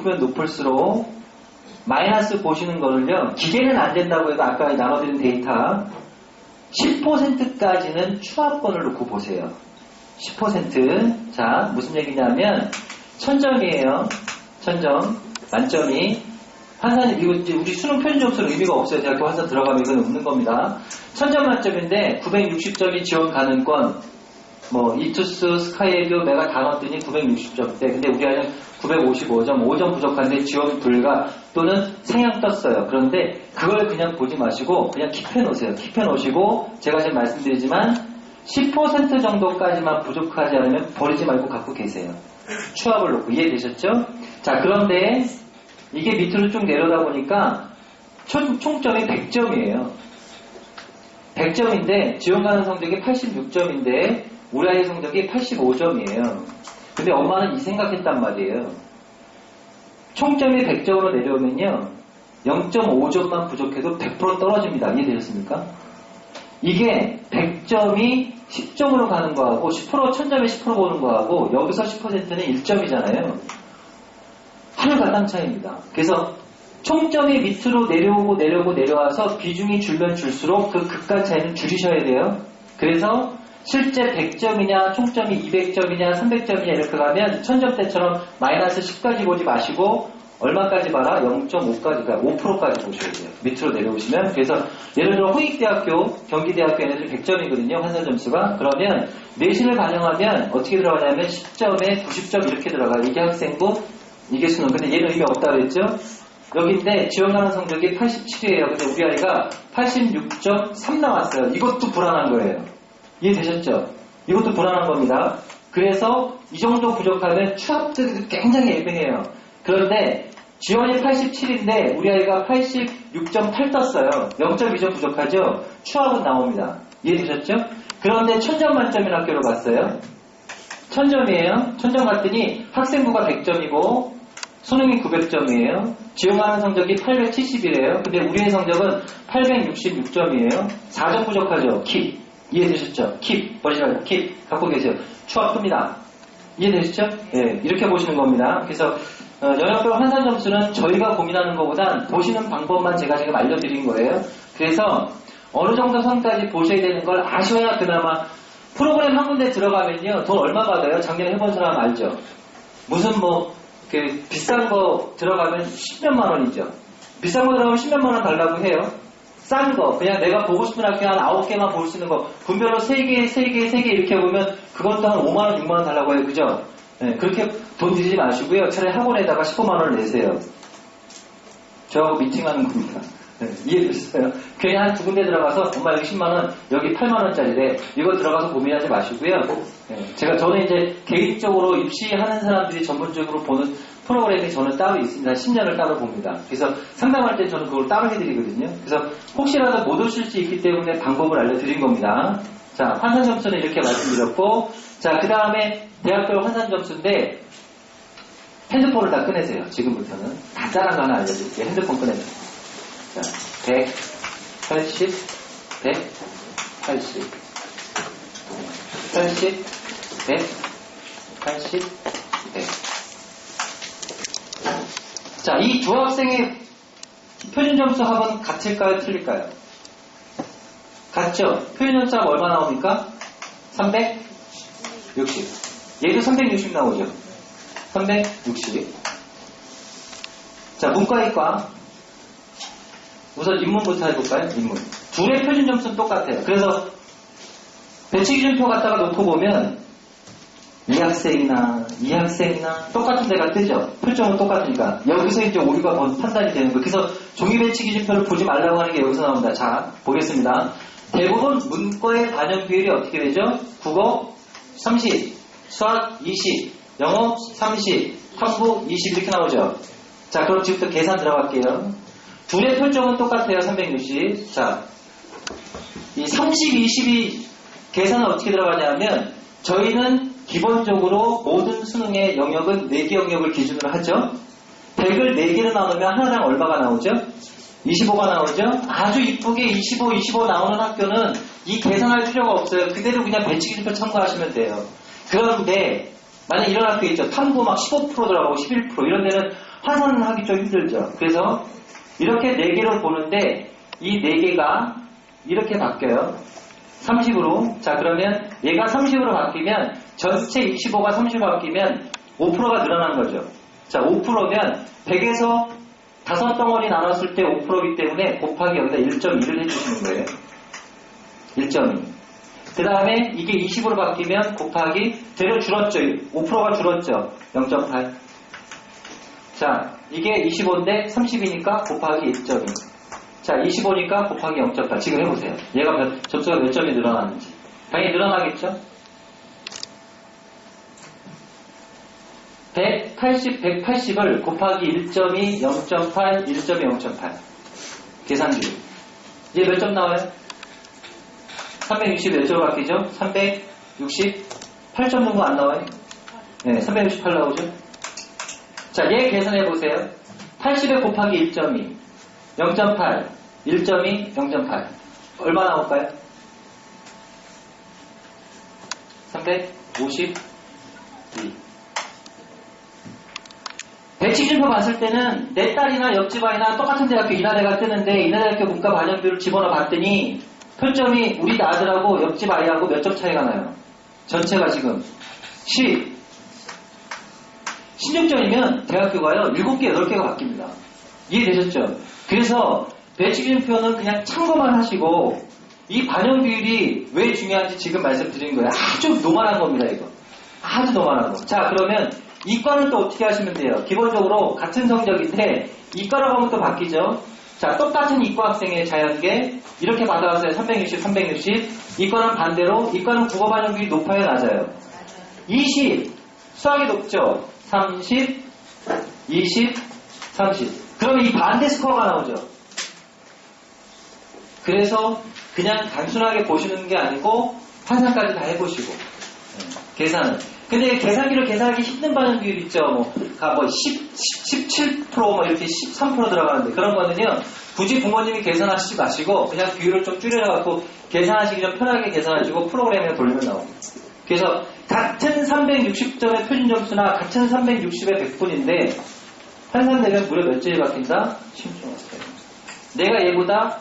높으면 높을수록 마이너스 보시는 거는요. 기계는 안 된다고 해도 아까 나눠드린 데이터 10%까지는 추합권을 놓고 보세요. 10%. 자, 무슨 얘기냐면 천점이에요. 천점. 만점이 환산이 이거 우리 수능 점수는 의미가 없어요. 대학교 환산 들어가면 이건 없는 겁니다. 천점 만점인데 960점이 지원 가능권 뭐 이투스, 스카이에듀, 내가 다 넣었더니 960점대. 근데 우리 아이는 955점, 5점 부족한데 지원 불가 또는 생양 떴어요. 그런데 그걸 그냥 보지 마시고 그냥 킵해 놓으세요. 킵해 놓으시고 제가 지금 말씀드리지만 10% 정도까지만 부족하지 않으면 버리지 말고 갖고 계세요. 추합을 놓고 이해되셨죠? 자 그런데 이게 밑으로 쭉 내려다 보니까 총, 총점이 100점이에요. 100점인데 지원 가능 성적이 86점인데 우리 아이 성적이 85점이에요. 근데 엄마는 이 생각했단 말이에요. 총점이 100점으로 내려오면요. 0.5점만 부족해도 100% 떨어집니다. 이해되셨습니까? 이게 100점이 10점으로 가는 거하고 10% 1000점에 10% 보는 거하고 여기서 10%는 1점이잖아요. 하늘과 땅 차이입니다. 그래서 총점이 밑으로 내려오고 내려오고 내려와서 비중이 줄면 줄수록 그 극과 차이는 줄이셔야 돼요. 그래서 실제 100점이냐 총점이 200점이냐 300점이냐 이렇게 가면 1000점 때처럼 마이너스 10까지 보지 마시고 얼마까지 봐라? 0.5까지, 가 5%까지 보셔야 돼요. 밑으로 내려오시면. 그래서 예를 들어 후익대학교, 경기대학교 얘네들 100점이거든요. 환산 점수가. 그러면 내신을 반영하면 어떻게 들어가냐면 10점에 90점 이렇게 들어가요. 이게 학생부, 이게 수능. 근데 얘는 의미 없다 그랬죠? 여기인데 지원 가능 성적이 87이에요. 근데 우리 아이가 86.3 나왔어요. 이것도 불안한 거예요. 이해되셨죠? 이것도 불안한 겁니다. 그래서 이 정도 부족하면 추합들이 굉장히 애매해요. 그런데 지원이 87인데 우리 아이가 86.8 떴어요. 0.2점 부족하죠? 추합은 나옵니다. 이해되셨죠? 그런데 천점 만점인 학교로 갔어요. 천점이에요. 천점 갔더니 학생부가 100점이고 수능이 900점이에요. 지원하는 성적이 870이래요. 근데 우리의 성적은 866점이에요. 4점 부족하죠? 킵. 이해되셨죠? 킵. 버리지 킵. 갖고 계세요. 추합 큽니다. 이해되시죠? 예, 이렇게 보시는 겁니다. 그래서 어, 영역별 환산 점수는 저희가 고민하는 것보단 보시는 방법만 제가 지금 알려드린 거예요. 그래서 어느 정도 선까지 보셔야 되는 걸 아셔야 그나마 프로그램 한 군데 들어가면요 돈 얼마 받아요? 작년에 해본 사람 알죠? 무슨 뭐 그 비싼 거 들어가면 10몇만 원이죠. 비싼 거 들어가면 10몇만 원 달라고 해요. 싼 거, 그냥 내가 보고 싶은 학교 한 9개만 볼 수 있는 거, 분별로 3개, 3개, 3개 이렇게 보면 그것도 한 5만원, 6만원 달라고 해요. 그죠? 네, 그렇게 돈 들이지 마시고요. 차라리 학원에다가 15만원을 내세요. 저하고 미팅하는 겁니다. 네, 이해되셨어요? 괜히 한 두 군데 들어가서 엄마 여기 10만원, 여기 8만원짜리래. 이거 들어가서 고민하지 마시고요. 네, 제가 저는 이제 개인적으로 입시하는 사람들이 전문적으로 보는 프로그램이 저는 따로 있습니다. 10년을 따로 봅니다. 그래서 상담할 때 저는 그걸 따로 해드리거든요. 그래서 혹시라도 못 오실 수 있기 때문에 방법을 알려드린 겁니다. 자, 환산 점수는 이렇게 말씀드렸고, 자, 그 다음에 대학별 환산 점수인데, 핸드폰을 다 꺼내세요. 지금부터는. 간단한 거 하나 알려드릴게요. 핸드폰 꺼내세요. 자, 180, 180, 80, 180, 100. 자, 이 두 학생의 표준 점수 합은 같을까요? 틀릴까요? 같죠? 표준 점수 합 얼마 나옵니까? 360. 얘도 360 나오죠? 360. 자, 문과이과. 우선 인문부터 해볼까요? 인문. 둘의 표준 점수는 똑같아요. 그래서 배치 기준표 갖다가 놓고 보면 이 학생이나 이 학생이나 똑같은 데가 뜨죠. 표정은 똑같으니까. 여기서 이제 오류가 판단이 되는 거예요. 그래서 종이 배치 기준표를 보지 말라고 하는 게 여기서 나옵니다. 자, 보겠습니다. 대부분 문과의 반영 비율이 어떻게 되죠? 국어 30, 수학 20, 영어 30, 탐구 20 이렇게 나오죠. 자, 그럼 지금부터 계산 들어갈게요. 둘의 표정은 똑같아요. 360. 자, 이 30, 20이 계산은 어떻게 들어가냐면 저희는 기본적으로 모든 수능의 영역은 4개 영역을 기준으로 하죠. 100을 4개로 나누면 하나당 얼마가 나오죠? 25가 나오죠? 아주 이쁘게 25, 25 나오는 학교는 이 계산할 필요가 없어요. 그대로 그냥 배치기준표 참고하시면 돼요. 그런데 만약 이런 학교 있죠. 탐구 막 15% 들어가고 11% 이런 데는 환산하기 좀 힘들죠. 그래서 이렇게 4개로 보는데 이 4개가 이렇게 바뀌어요. 30으로. 자, 그러면 얘가 30으로 바뀌면 전체 25가 30으로 바뀌면 5%가 늘어난 거죠. 자, 5%면 100에서 다섯 덩어리 나눴을 때 5%이기 때문에 곱하기 여기다 1.2를 해주시는 거예요. 1.2. 그 다음에 이게 20으로 바뀌면 곱하기 재료 줄었죠. 5%가 줄었죠. 0.8. 자, 이게 25인데 30이니까 곱하기 1.2. 자, 25니까 곱하기 0.8. 지금 해보세요. 얘가 몇, 접수가 몇 점이 늘어났는지. 당연히 늘어나겠죠? 180, 180을 곱하기 1.2, 0.8, 1.2, 0.8. 계산기. 이제 몇 점 나와요? 360 몇 점으로 바뀌죠? 368점 정도 안 나와요? 네, 368 나오죠? 자, 얘 계산해 보세요. 80에 곱하기 1.2, 0.8, 1.2, 0.8. 얼마 나올까요? 352. 배치준표 봤을 때는 내 딸이나 옆집 아이나 똑같은 대학교 인하대가 뜨는데 인하대학교 문과 반영비를 집어넣어 봤더니 표점이 우리 아들하고 옆집 아이하고 몇 점 차이가 나요. 전체가 지금 10. 16점이면 대학교가요 7개, 8개가 바뀝니다. 이해되셨죠? 그래서 배치준표는 그냥 참고만 하시고 이 반영 비율이 왜 중요한지 지금 말씀드린 거예요. 아주 노멀한 겁니다, 이거. 아주 노멀한 거. 자, 그러면 이과는 또 어떻게 하시면 돼요? 기본적으로 같은 성적인데 이과로 가면 또 바뀌죠. 자, 똑같은 이과 학생의 자연계 이렇게 받아왔어요. 360, 360. 이과는 반대로 이과는 국어 반영 비율이 높아요, 낮아요? 20. 수학이 높죠? 30, 20, 30. 그러면 이 반대 스코어가 나오죠. 그래서 그냥 단순하게 보시는 게 아니고 환산까지 다 해보시고 네, 계산은. 근데 계산기로 계산하기 힘든 반응 비율 있죠. 뭐, 가뭐 10, 17%뭐 이렇게 13% 들어가는데 그런 거는요. 굳이 부모님이 계산하시지 마시고 그냥 비율을 좀 줄여갖고 계산하시기 좀 편하게 계산하시고 프로그램에 돌리면 나옵니다. 그래서 같은 360점의 표준 점수나 같은 360의 100분인데 환산되면 무려 몇 점이 바뀐다? 10점 바뀌어요. 내가 얘보다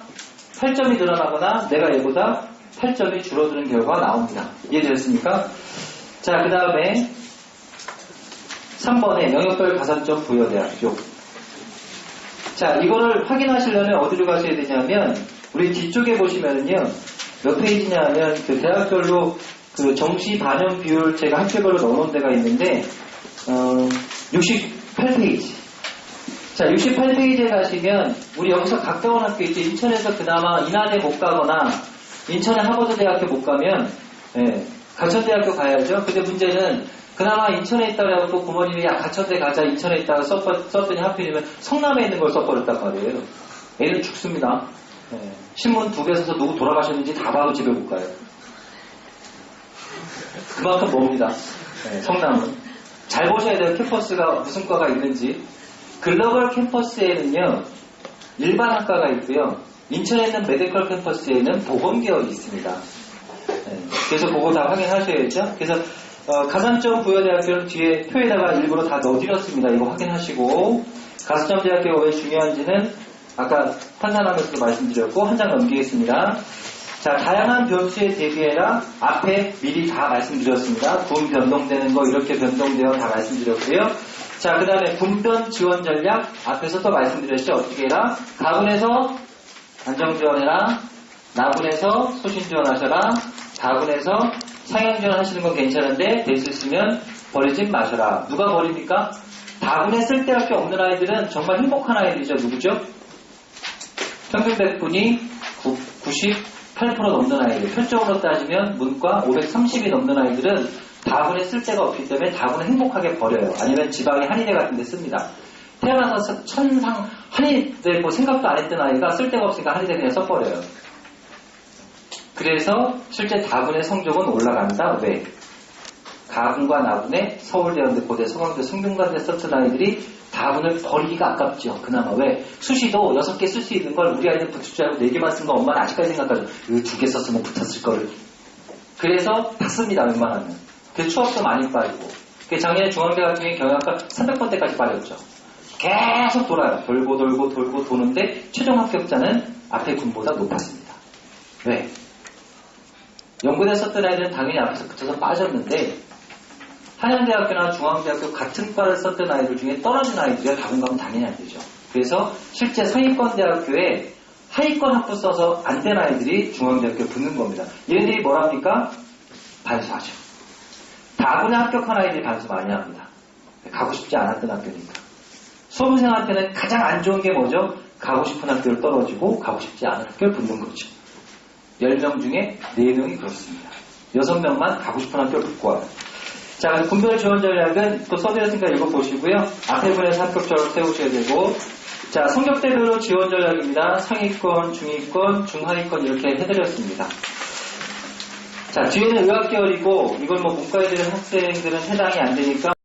8점이 늘어나거나 내가 얘보다 8점이 줄어드는 결과가 나옵니다. 이해되셨습니까? 자, 그 다음에 3번에 영역별 가산점 부여 대학교. 자, 이거를 확인하시려면 어디로 가셔야 되냐면 우리 뒤쪽에 보시면은요. 몇 페이지냐 하면 그 대학별로 그 정시 반영 비율 제가 학교별로 넣어놓은 데가 있는데 어, 68페이지. 자, 68페이지에 가시면 우리 여기서 가까운 학교 있죠. 인천에서 그나마 인하대 못 가거나 인천의 하버드 대학교 못 가면 예, 가천대학교 가야죠. 근데 문제는 그나마 인천에 있다고 해갖고 부모님이 야 가천대 가자 인천에 있다가 썼, 썼더니 하필이면 성남에 있는 걸 써버렸단 말이에요. 애는 죽습니다. 예, 신문 두개 사서 누구 돌아가셨는지 다 봐도 집에 못 가요. 그만큼 멉니다. 예, 성남은. 잘 보셔야 돼요. 캠퍼스가 무슨 과가 있는지. 글로벌 캠퍼스에는요, 일반 학과가 있고요. 인천에 있는 메디컬 캠퍼스에는 보건계열이 있습니다. 네, 그래서 그거 다 확인하셔야죠. 그래서 어, 가산점 부여대학교는 뒤에 표에다가 일부러 다 넣어드렸습니다. 이거 확인하시고 가산점 대학교가 왜 중요한지는 아까 판단하면서도 말씀드렸고 한 장 넘기겠습니다. 자, 다양한 변수에 대비해라. 앞에 미리 다 말씀드렸습니다. 군 변동되는 거 이렇게 변동되어 다 말씀드렸고요. 자, 그 다음에 군변 지원 전략 앞에서 또 말씀드렸죠. 어떻게 해라? 가군에서 안정 지원해라. 나군에서 소신 지원하셔라. 다군에서 상향 지원하시는 건 괜찮은데 될 수 있으면 버리진 마셔라. 누가 버립니까? 다군에 쓸데밖에 없는 아이들은 정말 행복한 아이들이죠. 누구죠? 평균 100분이 98% 넘는 아이들. 표적으로 따지면 문과 530이 넘는 아이들은 다군에 쓸데가 없기 때문에 다군을 행복하게 버려요. 아니면 지방의 한의대 같은 데 씁니다. 태어나서 천상 한의대 뭐 생각도 안 했던 아이가 쓸데가 없으니까 한의대 그냥 써버려요. 그래서 실제 다군의 성적은 올라간다. 왜? 가군과 나군의 서울대연대, 고대, 서강대, 성균관대 썼던 아이들이 다군을 버리기가 아깝죠. 그나마 왜? 수시도 6개 쓸 수 있는 걸 우리 아이들 붙을 줄 알고 4개만 쓴 거 엄마는 아직까지 생각하죠. 이거 2개 썼으면 붙었을 거를. 그래서 다 씁니다. 웬만하면. 그 추억도 많이 빠지고. 그 작년에 중앙대 같은 경우에 경영학과 300번대까지 빠졌죠. 계속 돌아요. 돌고 돌고 돌고 도는데 최종 합격자는 앞에 군보다 높았습니다. 왜? 연구대 썼던 아이들은 당연히 앞에서 붙어서 빠졌는데 한양대학교나 중앙대학교 같은 과를 썼던 아이들 중에 떨어진 아이들이 다른 가면 당연히 안 되죠. 그래서 실제 상위권 대학교에 하위권 학부 써서 안 된 아이들이 중앙대학교에 붙는 겁니다. 얘네들이 뭐랍니까? 반수하죠. 다분에 합격한 아이들이 반수 많이 합니다. 가고 싶지 않았던 학교니까. 수험생한테는 가장 안 좋은 게 뭐죠? 가고 싶은 학교를 떨어지고 가고 싶지 않은 학교를 붙는 거죠. 10명 중에 4명이 그렇습니다. 6명만 가고 싶은 학교를 붙고 와요. 자, 군별 지원 전략은 또 써드렸으니까 읽어보시고요. 앞에 분에서 합격자로 세우셔야 되고, 자, 성적대별로 지원 전략입니다. 상위권, 중위권, 중하위권 이렇게 해드렸습니다. 자, 뒤에는 의학계열이고, 이걸 뭐 문과에 들은 학생들은 해당이 안 되니까,